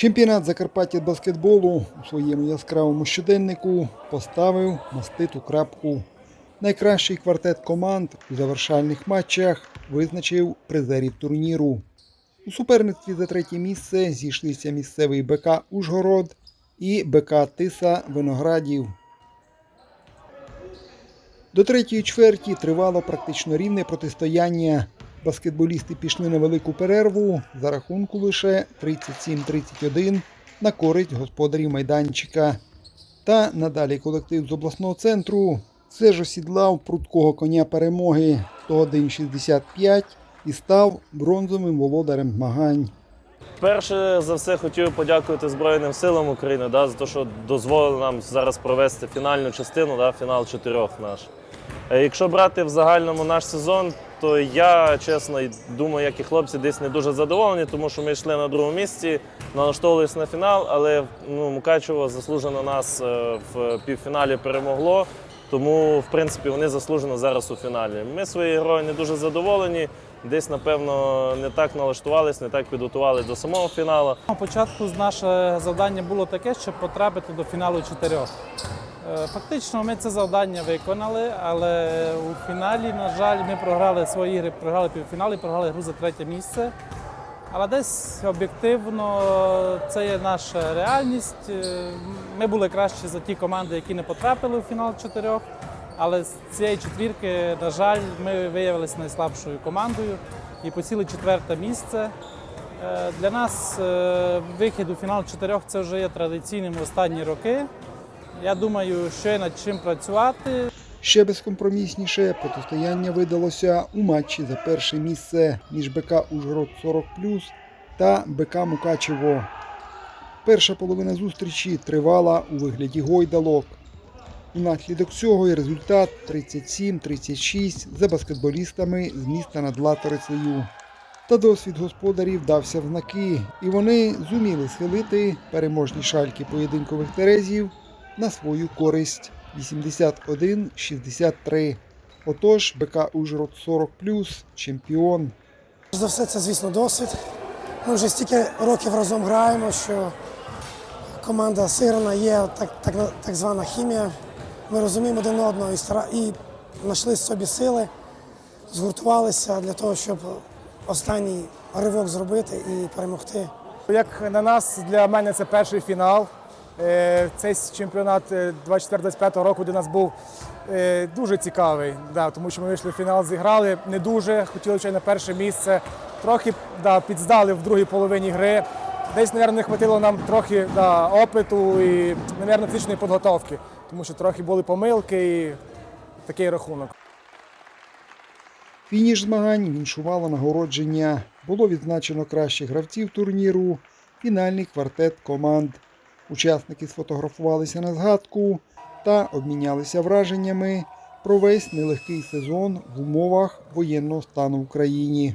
Чемпіонат Закарпаття баскетболу у своєму яскравому щоденнику поставив маститу крапку. Найкращий квартет команд у завершальних матчах визначив призерів турніру. У суперництві за третє місце зійшлися місцевий БК Ужгород і БК Тиса Виноградів. До третьої чверті тривало практично рівне протистояння. Баскетболісти пішли на велику перерву за рахунку лише 37-31 на користь господарів майданчика. Та надалі колектив з обласного центру все ж осідлав прудкого коня перемоги 101-65 і став бронзовим володарем змагань. Перше за все хотів подякувати Збройним силам України да, за те, що дозволили нам зараз провести фінальну частину, да, фінал чотирьох наш. Е, Якщо брати в загальному наш сезон, то я чесно думаю, як і хлопці, десь не дуже задоволені, тому що ми йшли на другому місці, налаштовувалися на фінал, але ну, Мукачево заслужено нас е, в півфіналі перемогло. Тому, в принципі, вони заслужено зараз у фіналі. Ми своєю грою не дуже задоволені. Десь, напевно, не так налаштувалися, не так підготували до самого фіналу. На початку наше завдання було таке, щоб потрапити до фіналу чотирьох. Е, Фактично ми це завдання виконали, але у фіналі, на жаль, ми програли свої ігри, програли півфінал і програли гру за третє місце. Але десь об'єктивно це є наша реальність. Е, Ми були кращі за ті команди, які не потрапили у фінал чотирьох. Але з цієї четвірки, на жаль, ми виявилися найслабшою командою і посіли четверте місце. Е, Для нас е, вихід у фінал чотирьох це вже є традиційним в останні роки. Я думаю, що є над чим працювати. Ще безкомпромісніше протистояння видалося у матчі за перше місце між БК Ужгород 40 та БК Мукачево. Перша половина зустрічі тривала у вигляді гойдалок. Унаслідок цього і результат 37-36 за баскетболістами з міста над Латорицею. Та досвід господарів дався в знаки, і вони зуміли схилити переможні шальки поєдинкових терезів на свою користь 81-63. Отож, БК Ужгород 40 чемпіон. За все це, звісно, досвід. Ми вже стільки років разом граємо, що команда сирена є так, так, так звана хімія. Ми розуміємо один одного і, стара... і знайшли собі сили, згуртувалися для того, щоб останній ривок зробити і перемогти. Як на нас, для мене це перший фінал. Е, Цей чемпіонат е, 24-25 року для нас був е, дуже цікавий, да, тому що ми вийшли в фінал, зіграли не дуже, хотіли на перше місце. Трохи да, підздали в другій половині гри. Десь, мабуть, не хватило нам трохи да, опиту і, мабуть, фізичної підготовки, тому що трохи були помилки і такий рахунок. Фініш змагань віншувало нагородження. Було відзначено кращих гравців турніру, фінальний квартет команд. Учасники сфотографувалися на згадку та обмінялися враженнями про весь нелегкий сезон в умовах воєнного стану в Україні.